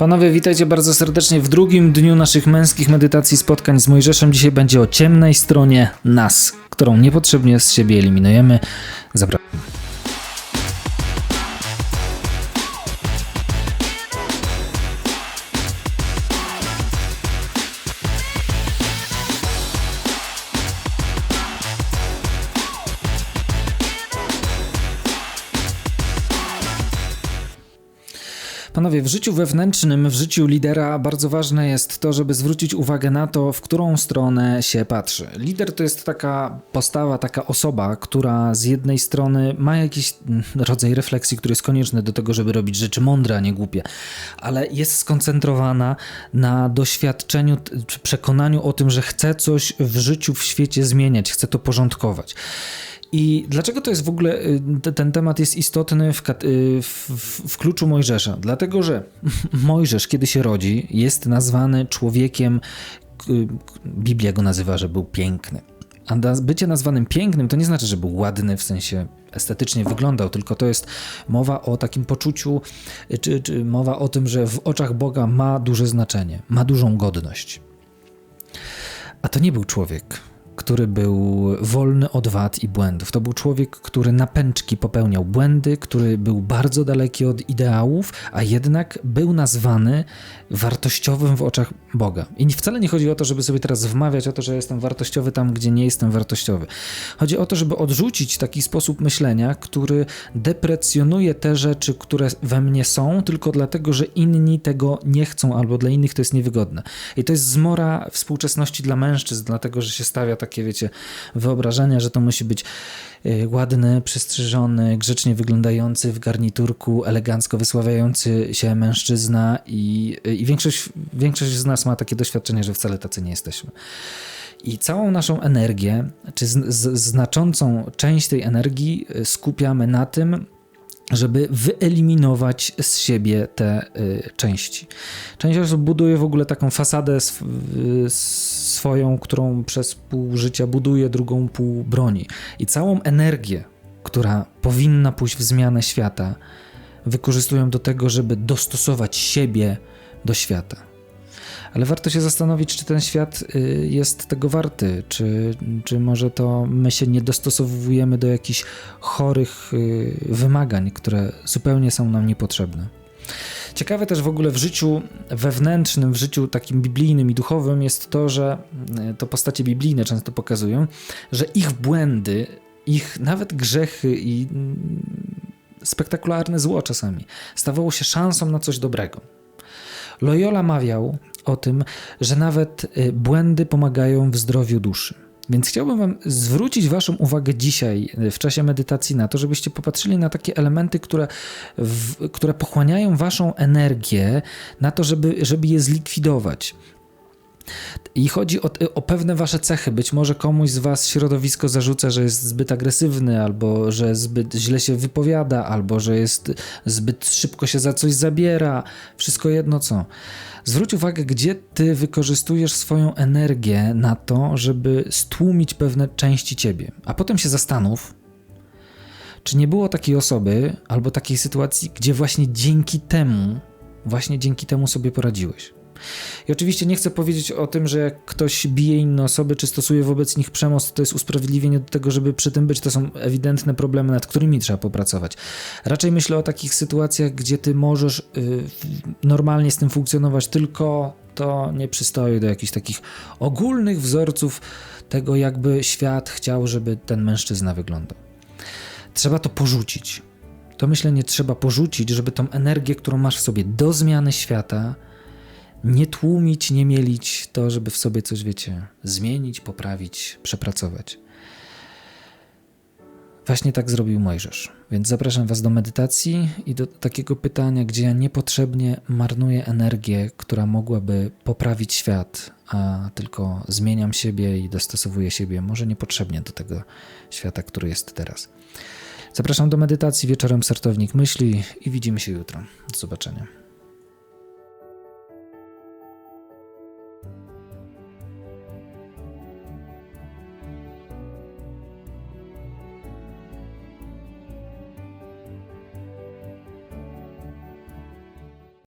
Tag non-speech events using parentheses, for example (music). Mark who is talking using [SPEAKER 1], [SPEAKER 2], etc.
[SPEAKER 1] Panowie, witajcie bardzo serdecznie w drugim dniu naszych męskich medytacji spotkań z Mojżeszem. Dzisiaj będzie o ciemnej stronie nas, którą niepotrzebnie z siebie eliminujemy. Zapraszam. Panowie, w życiu wewnętrznym, w życiu lidera bardzo ważne jest to, żeby zwrócić uwagę na to, w którą stronę się patrzy. Lider to jest taka postawa, taka osoba, która z jednej strony ma jakiś rodzaj refleksji, który jest konieczny do tego, żeby robić rzeczy mądre, a nie głupie, ale jest skoncentrowana na doświadczeniu czy przekonaniu o tym, że chce coś w życiu, w świecie zmieniać, chce to porządkować. I dlaczego to jest w ogóle, y, te- ten temat jest istotny y, w, w, w kluczu Mojżesza? Dlatego, że (laughs) Mojżesz, kiedy się rodzi, jest nazwany człowiekiem, Biblia go nazywa, że był piękny. A bycie nazwanym pięknym to nie znaczy, że był ładny w sensie estetycznie wyglądał, tylko to jest mowa o takim poczuciu, y, czy, czy mowa o tym, że w oczach Boga ma duże znaczenie, ma dużą godność. A to nie był człowiek, który był wolny od wad i błędów. To był człowiek, który na pęczki popełniał błędy, który był bardzo daleki od ideałów, a jednak był nazwany wartościowym w oczach Boga. I wcale nie chodzi o to, żeby sobie teraz wmawiać o to, że jestem wartościowy tam, gdzie nie jestem wartościowy. Chodzi o to, żeby odrzucić taki sposób myślenia, który deprecjonuje te rzeczy, które we mnie są, tylko dlatego, że inni tego nie chcą, albo dla innych to jest niewygodne. I to jest zmora współczesności dla mężczyzn, dlatego, że się stawia takie, wiecie, wyobrażenia, że to musi być y, ładny, przystrzyżony, grzecznie wyglądający w garniturku, elegancko wysławiający się mężczyzna i, i większość, większość z nas ma takie doświadczenie, że wcale tacy nie jesteśmy. I całą naszą energię, czy z, z, znaczącą część tej energii y, skupiamy na tym, żeby wyeliminować z siebie te y, części. Część osób buduje w ogóle taką fasadę sw- y, swoją, którą przez pół życia buduje, drugą pół broni. I całą energię, która powinna pójść w zmianę świata, wykorzystują do tego, żeby dostosować siebie do świata. Ale warto się zastanowić, czy ten świat y, jest tego warty, czy, czy może to my się nie dostosowujemy do jakichś chorych y, wymagań, które zupełnie są nam niepotrzebne. Ciekawe też w ogóle w życiu wewnętrznym, w życiu takim biblijnym i duchowym jest to, że y, to postacie biblijne często pokazują, że ich błędy, ich nawet grzechy i mm, spektakularne zło czasami stawało się szansą na coś dobrego. Loyola mawiał o tym, że nawet y, błędy pomagają w zdrowiu duszy. Więc chciałbym Wam zwrócić Waszą uwagę dzisiaj y, w czasie medytacji na to, żebyście popatrzyli na takie elementy, które, w, które pochłaniają Waszą energię, na to, żeby, żeby je zlikwidować. I chodzi o, o pewne wasze cechy. Być może komuś z was środowisko zarzuca, że jest zbyt agresywny, albo że zbyt źle się wypowiada, albo że jest zbyt szybko się za coś zabiera. Wszystko jedno co. Zwróć uwagę, gdzie ty wykorzystujesz swoją energię na to, żeby stłumić pewne części ciebie. A potem się zastanów, czy nie było takiej osoby albo takiej sytuacji, gdzie właśnie dzięki temu, właśnie dzięki temu sobie poradziłeś. I oczywiście nie chcę powiedzieć o tym, że jak ktoś bije inne osoby, czy stosuje wobec nich przemoc, to jest usprawiedliwienie do tego, żeby przy tym być. To są ewidentne problemy, nad którymi trzeba popracować. Raczej myślę o takich sytuacjach, gdzie ty możesz y, w- normalnie z tym funkcjonować, tylko to nie przystoi do jakichś takich ogólnych wzorców tego, jakby świat chciał, żeby ten mężczyzna wyglądał. Trzeba to porzucić. To myślenie trzeba porzucić, żeby tą energię, którą masz w sobie do zmiany świata, nie tłumić, nie mielić to, żeby w sobie coś, wiecie, zmienić, poprawić, przepracować. Właśnie tak zrobił Mojżesz. Więc zapraszam Was do medytacji i do takiego pytania, gdzie ja niepotrzebnie marnuję energię, która mogłaby poprawić świat, a tylko zmieniam siebie i dostosowuję siebie, może niepotrzebnie do tego świata, który jest teraz. Zapraszam do medytacji wieczorem Sartownik Myśli i widzimy się jutro. Do zobaczenia.